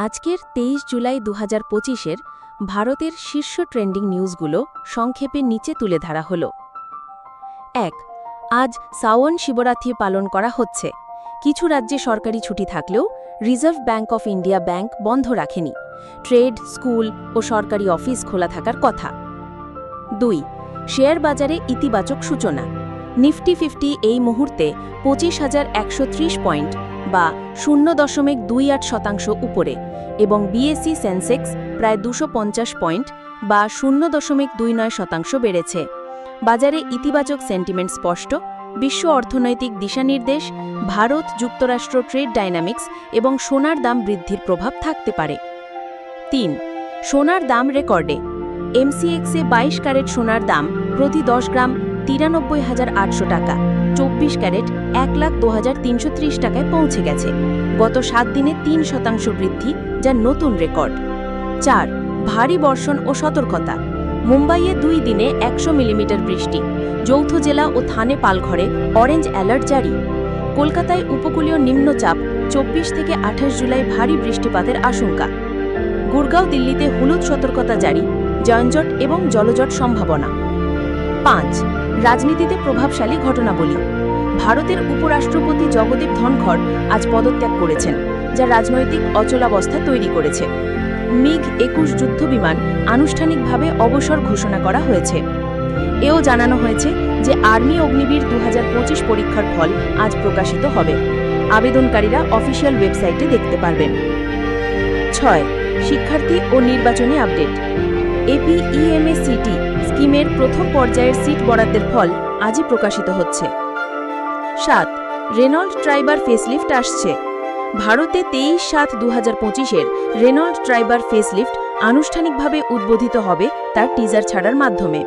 আজকের তেইশ জুলাই দু হাজার পঁচিশের ভারতের শীর্ষ ট্রেন্ডিং নিউজগুলো সংক্ষেপে নিচে তুলে ধরা হল। এক, আজ সাওয়ন শিবরাত্রি পালন করা হচ্ছে। কিছু রাজ্যে সরকারি ছুটি থাকলেও reserve bank of India bank বন্ধ রাখেনি। ট্রেড, স্কুল ও সরকারি অফিস খোলা থাকার কথা। দুই, শেয়ার বাজারে ইতিবাচক সূচনা। নিফটি ফিফটি এই মুহূর্তে পঁচিশ হাজার একশো পয়েন্ট বা শূন্য দশমিক দুই আট শতাংশ উপরে এবং বিএসসি সেন্সেক্স প্রায় দুশো পয়েন্ট বা শূন্য দশমিক দুই নয় শতাংশ বেড়েছে। বাজারে ইতিবাচক সেন্টিমেন্ট স্পষ্ট, বিশ্ব অর্থনৈতিক দিশানির্দেশ, ভারত যুক্তরাষ্ট্র ট্রেড ডাইনামিক্স এবং সোনার দাম বৃদ্ধির প্রভাব থাকতে পারে। তিন, সোনার দাম রেকর্ডে এমসিএক্সে বাইশ ক্যারেট সোনার দাম প্রতি দশ গ্রাম তিরানব্বই হাজার আটশো টাকা। চব্বিশ ক্যারেট এক লাখ দু হাজার তিনশো ত্রিশ টাকায় পৌঁছে গেছে। গত সাত দিনে তিন শতাংশ বৃদ্ধি, যা নতুন রেকর্ড। চার, ভারী বর্ষণ ও সতর্কতা। মুম্বাইয়ে দুই দিনে একশো মিলিমিটার বৃষ্টি। যৌথ জেলা ও থানে পালঘরে অরেঞ্জ অ্যালার্ট জারি। কলকাতায় উপকূলীয় নিম্নচাপ, চব্বিশ থেকে আঠাশ জুলাই ভারী বৃষ্টিপাতের আশঙ্কা। গুরগাঁও দিল্লিতে হলুদ সতর্কতা জারি, যানজট এবং জলজট সম্ভাবনা। পাঁচ রাজনীতিতে প্রভাবশালী ঘটনাবলী। ভারতের উপরাষ্ট্রপতি জগদীপ ধনখড় আজ পদত্যাগ করেছেন, যা রাজনৈতিক অচলাবস্থা তৈরি করেছে। মিগ একুশ যুদ্ধবিমান আনুষ্ঠানিকভাবে অবসর ঘোষণা করা হয়েছে। এও জানানো হয়েছে যে আর্মি অগ্নিবীর দু হাজার পঁচিশ পরীক্ষার ফল আজ প্রকাশিত হবে। আবেদনকারীরা অফিসিয়াল ওয়েবসাইটে দেখতে পারবেন। ছয়, শিক্ষার্থী ও নির্বাচনী আপডেট। এপিইএমএসিটি স্কিমের প্রথম পর্যায়ের সিট বরাদ্দের ফল আজই প্রকাশিত হচ্ছে। সাত, রেনল্ড ট্রাইবার ফেসলিফট আসছে। ভারতে তেইশ সাত দু হাজার পঁচিশের রেনল্ড ট্রাইবার ফেসলিফট আনুষ্ঠানিকভাবে উদ্বোধিত হবে তার টিজার ছাড়ার মাধ্যমে।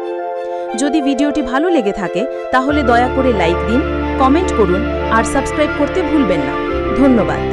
যদি ভিডিওটি ভালো লেগে থাকে, তাহলে দয়া করে লাইক দিন, কমেন্ট করুন আর সাবস্ক্রাইব করতে ভুলবেন না। ধন্যবাদ।